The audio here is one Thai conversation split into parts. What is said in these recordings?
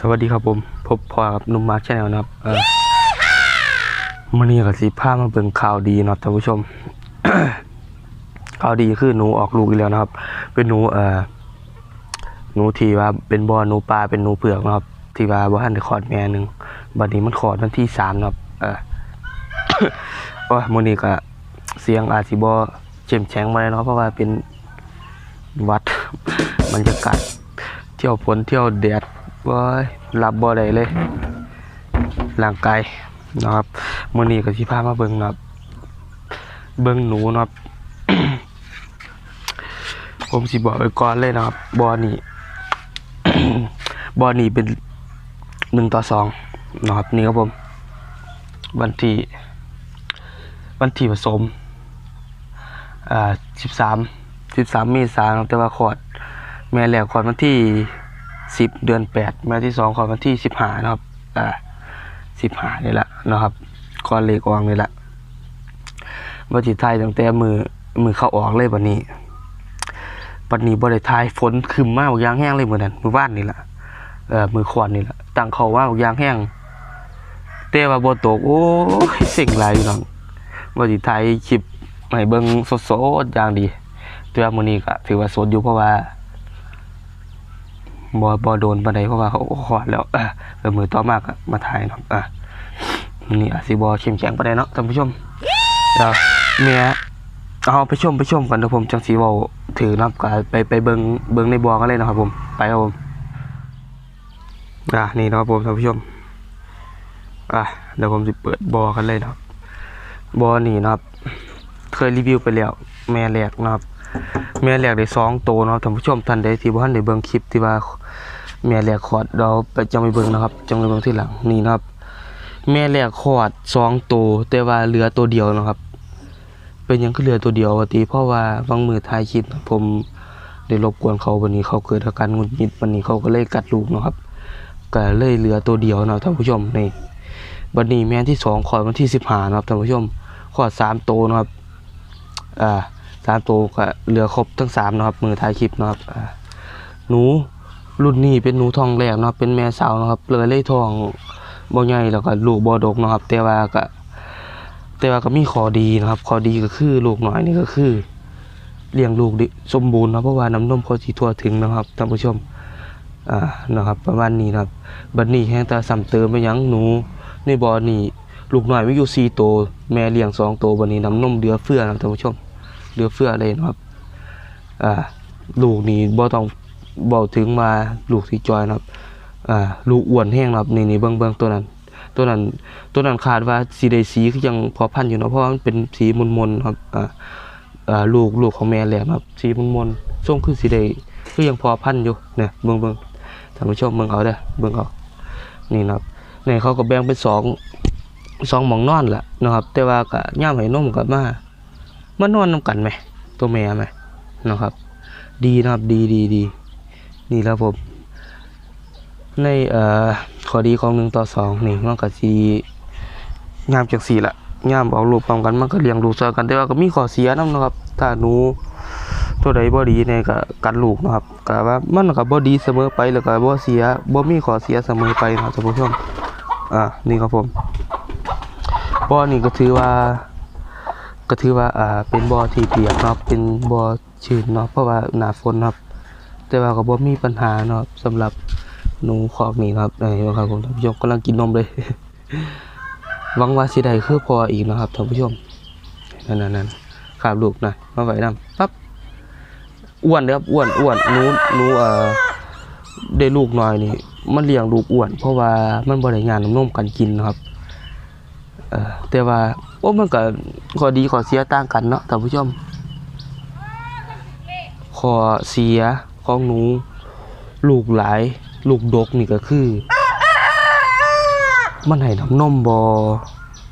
สวัสดีครับผม พบพอกับหนุ่มมาร์คชาแนลนะครับเออมื่อนี้ก็สิพามาเบิ่งข่าวดีเนาะท่านผู้ชม ข่าวดีคือหนูออกลูกอีกแล้วนะครับ เป็นหนูเอ่อหนูที่ว่าเป็นบอหนูปลาเป็นหนูเผือกนะครับ ที่ว่าบ่ทันได้คลอดแม่หนึงบัดนี้มันคลอดวันที่สามนะครับ เออโอ้ยมื้อนี้ก็เสียงอาจสิบ่เข้มแข็งมาเลยเนาะเพราะว่าเป็นหวัดบรรยากาศเที่ยวฝนเที่ยวแดด ว้ยรับบ่ได้เลยร่างกายนะครับมื้อนี้ก็สิพามาเบิ่งนะครับ เบิ่งหนูนะครับ ผมสิบอกไว้ก่อนเลยนะครับบ่อนี่บ่อนี่เป็นหนึ่งต่อสองนะครับนี่ครับผม วันที่ วันที่ผสมอ่าสิบสามสิบสามเมษายนแต่ว่าคลอด แม่แรกคลอดวันที่ สิบเดือนแปดแม่ที่สองคลอดวันที่สิบหานะครับ อ่าสิบหานี่แหละนะครับคลอดเลขออกนี่แหละวันที่ไทยตั้งแต่มือมือเข้าออกเลยวันนี้วันนี้บริทายฝนคืมมากยางแห้งเลยเหมือนนั้นมือว่านนี่แหละเออมือขวานนี่แหละตั้งเขาว่ายางแห้งแต่ว่าบตกโอ้ยเสิ่งหลายอยู่น้องวันที่ไทยคลิปให้เบิ่งสดๆอย่างดีตัวมือนี้ก็ถือว่าสดอยู่เพราะว่า บ่บ่โดนปานใดเพราะว่าเขาขอดแล้วเออเออมือต่อมาก็มาถ่ายเนาะอะนี่อาจสิบ่เข้มแข็งปานใดเนาะท่านผู้ชมเดี๋ยวเมียเอาไปชมไปชมกันเดี๋ยวผมจังสิเว้าถือนับก็ไปไปเบิงเบิงในบอกันเลยนะครับผมไปครับผมอะนี่นะครับผมท่านผู้ชมอะเดี๋ยวผมสิเปิดบอกันเลยนะครับบ่อนี่นะครับ เคยรีวิวไปแล้วแม่แรกนะครับ แม่แรกได้สองโตวเนาะท่านผู้ชมท่านใดที่บ่ทันได้เบิ่งคลิปที่ว่าแม่แรกคลอดเราไปจังไปเบิ่งนะครับจังไปเบิ่งที่หลังนี่นะครับ แม่แรกคลอดสองโตวแต่ว่าเหลือตัวเดียวนะครับ เป็นยังคือเหลือตัวเดียววะติเพราะว่าบางมือถ่ายคลิปผมได้รบกวนเขาวันนี้เขาเกิดอาการงุดหงิดวันนี้เขาก็เลยกัดลูกนะครับก็เลยเหลือตัวเดียวเนาะท่านผู้ชมนี่บัดนี้แม่ที่สองคลอดวันที่สิบห้านะครับท่านผู้ชมคลอดสามโตวนะครับอ่า สามตัวก็เหลือครบทั้งสามนะครับมือท้ายคลิปนะครับหนูรุ่นนี้เป็นหนูทองแรกนะครับ เป็นแม่สาวนะครับเลยเลยทองบ่ใหญ่แล้วก็ลูกบ่ดกนะครับ แต่ว่าก็แต่ว่าก็มีข้อดีนะครับข้อดีก็คือลูกน้อยนี่ก็คือเลี้ยงลูกดิสมบูรณ์นะเพราะว่าน้ำนมเขาสิทั่วถึงนะครับท่านผู้ชมอ่านะครับ ประมาณนี้นะครับบัดนี้แฮงต่ซ้ำเติมไปยังหนูในบ่อนี่ลูกน้อยมีอยู่4ตัวแม่เลี้ยงสองตัวบัดนี้น้ำนมเหลือเฟือนะท่านผู้ชม เหลือเฟือเลยนะครับอ่าลูกนี่บ่ต้องบอถึงมาลูกที่จอยนะครับอ่าลูกอ้วนแห้งนะครับนี่นี่เบิ่งเบิ่งตัวนั้น ตัวนั้นตัวนั้นคาดว่าสีได้สีคือยังพอพันอยู่นะเพราะมันเป็นสีมนๆครับอ่าอ่าลูกลูกของแม่แหลมครับ สีมนๆส้มคือสีได้คือยังพอพันอยู่เนี่ยเบิ่งเบิ่งท่านผู้ชมเบิ่งเอาเด้อเบิ่งเอานี่นะครับนี่เขาก็แบ่งเป็นสองสองหมองนอนแหละนะครับ แต่ว่าก็ย่ามให้นมก็มา มานอนนำกันไหม ตัวแม่ไหมนะครับ ดีนะครับดีดีดีนี่แล้วผมในเอ่อข้อดีของหนึ่งต่อสองนี่มันก็สีงามจากสีละงามออกลูกพร้อมกันมันก็เลี้ยงลูกซอยกันแต่ว่าก็มีข้อเสียนํนะครับ ถ้าหนูตัวใดบ่ดีเนี่ยก็กันลูกนะครับก็ว่ามันก็บ่ดีเสมอไปแล้วก็บ่เสียบ่มีข้อเสียเสมอไปนะครับท่านผู้ชมอ่านี่ครับผมบ่อนี่ก็ถือว่า ก็ถือว่าอ่าเป็นบ่อที่เปียกเนาะเป็นบ่อชื้นเนาะเพราะว่าหนาฝนเนาะแต่ว่าก็บ่มีปัญหาเนาะสำหรับหนูขอกนี่ครับนี่ครับผมท่านผู้ชมกำลังกินนมเลยหวังว่าสิได้คือพออีกนะครับท่านผู้ชมนั่นๆๆขาบลูกหน่อยมาไว้นํปั๊บอ้วนเด้อครับอ้วนอ้วนหนูหนูเอ่อได้ลูกน้อยนี่ มันเลี้ยงลูกอ้วน เพราะว่ามันบ่ได้งานน้ำนมกันกินนะครับ เออแต่ว่าโอ้มันก็ข้อดีข้อเสียต่างกันเนาะท่านผู้ชมข้อเสียของหนู ลูกหลาย ลูกดกนี่ก็คือ มันให้น้ำนมบอ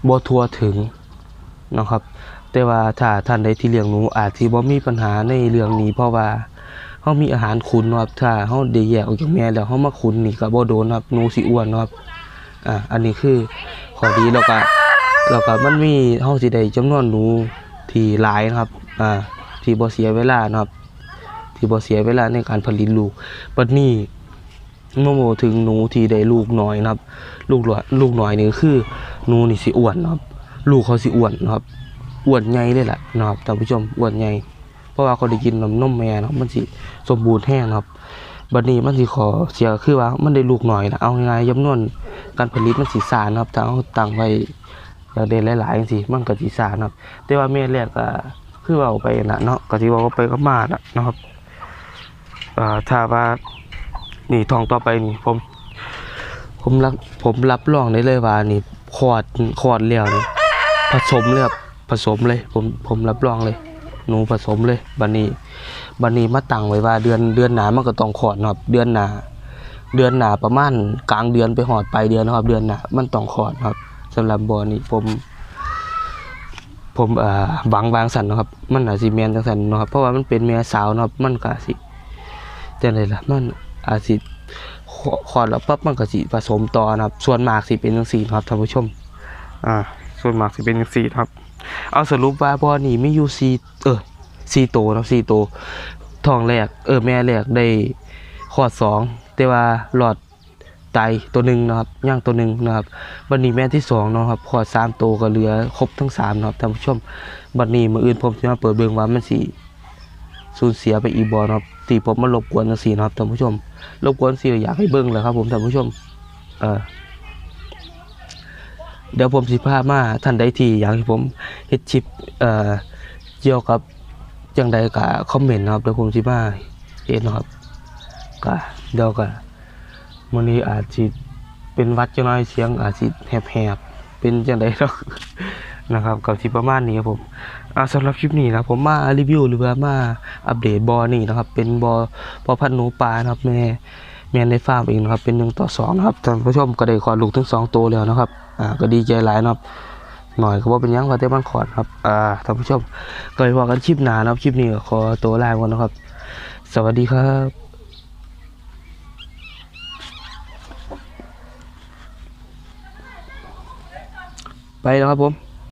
บอทัวถึงนะครับ แต่ว่าถ้าท่านใดที่เลี้ยงหนูอาจที่บ่มีปัญหาในเรื่องนี้ เพราะว่าเฮามีอาหารขุนเนะครับถ้าเฮาได้แยกออกจากแม่แล้วเฮามาขุนนี่ก็บ่โดนครับหนูสิอ้วนนะครับอ่าอันนี้คือ ข้อดีแล้วก็แล้วก็มันมีเฮาสิได้จำนวนหนูที่หลายนะครับ อ่า ที่บ่เสียเวลานะครับ ที่บ่เสียเวลาในการผลิตลูกบัดนี้โมโมถึงหนูที่ได้ลูกน้อยนะครับ ลูกหลอยลูกน้อยนี่คือหนูนี่สิอ้วนนะครับ ลูกเขาสิอ้วนนะครับอ้วนใหญ่เลยแหละนะครับท่านผู้ชมอ้วนใหญ่เพราะว่าเขาได้กินน้ำนมแม่นะครับมันสิสมบูรณ์แห้งนะครับ บัดนี้มันสิขอเสียคือว่ามันได้ลูกหน้อยนะเอาง่ายๆจำนวนการผลิตมันสิสานะครับถ้าเอาตังไว้อยากได้หลายๆจังซี่มันก็สิสานะครับ แต่ว่าแม่แรกก็คือว่าเอาไปนะเนาะก็สิว่าเอาไปก็มาน่ะนะครับอ่าถ้าว่านี่ทองต่อไปนี่ผม ผมรับผมรับรองได้เลยว่านี่คอดคอดแล้วนี่ผสมเลยครับผสมเลย ผมผมรับรองเลย หนูผสมเลยบัดนี้ บัดนี้มาตั้งไว้ว่าเดือนเดือนหนามันก็ต้องคลอดนาะครับ เดือนหนาเดือนหนาประมาณกลางเดือนไปหอดไปเดือนครับ เดือนหนามันต้องคลอดครับสำหรับบอนี้ผม ผมเอ่อหวังวางสันนะครับ มันอาจสิแมนจังสันนะครับ เพราะว่ามันเป็นแม่สาวนะครับ มันก็สิจังไดล่ะมันอาจสิขอขอดแล้วปั๊บมันก็สิผสมต่อนะครับ ส่วนมากสิเป็นจังซี่นะครับท่านผู้ชม อ่า ส่วนมากสิเป็นจังซี่ครับ เอาสรุปว่าบอนี้มีอยู่สี่เออ สี่โตวเนาะสี่โตวท้องแรก เออแม่แรกได้ขอดสองแต่ว่าหลอดไตตัวหนึ่งนะครับย่างตัวหนึ่งนะครับบัดนี้แม่ที่สองเนาะครับขอดสามโตวก็เหลือครบทั้งสามนะครับท่านผู้ชมบัดนี้มืออื่นผมสิมาเปิดเบิ่งว่ามันสิสูญเสียไปอีบ่เนะครับที่ผมมารบกวนจังซี่นะครับท่านผู้ชมรบกวนสิอยากให้เบิ่งเลยครับผมท่านผู้ชมเออเดี๋ยวผมสิพามาท่านใดที่อยากให้ผมเฮ็ดคลิปเอ่อเกี่ยวกับ จังใดก็คอมเมนต์นะครับเดี๋ยวผมสิมาเฮ็ดนะครับก็เดี๋ยวก็มื้อนี้อาจสิเป็นวัดจังน้อยเสียงอาจสิแหบๆเป็นจังใดดอนะครับก็สิประมาณนี้ครับผมอาสำหรับคลิปนี้นะผมมารีวิวหรือว่ามาอัปเดตบอนี่นะครับ เป็นบอพอพันธุ์หนูปลานะครับแม่แม่ในฟาร์มเองนะครับเป็นหนึ่งต่อสองนะครับท่านผู้ชมก็ได้ขอลูกทั้งสองตัวแล้วนะครับอ่าก็ดีใจหลายนะครับ หน่อยก็ว่าเป็นยังขอเต้บ้านขอดครับอ่าท่านผู้ชมก็ไว้ว่ากันคลิปหนานะครับคลิปนี้ก็ขอตัวลาก่อนนะครับ สวัสดีครับไปแล้วครับผม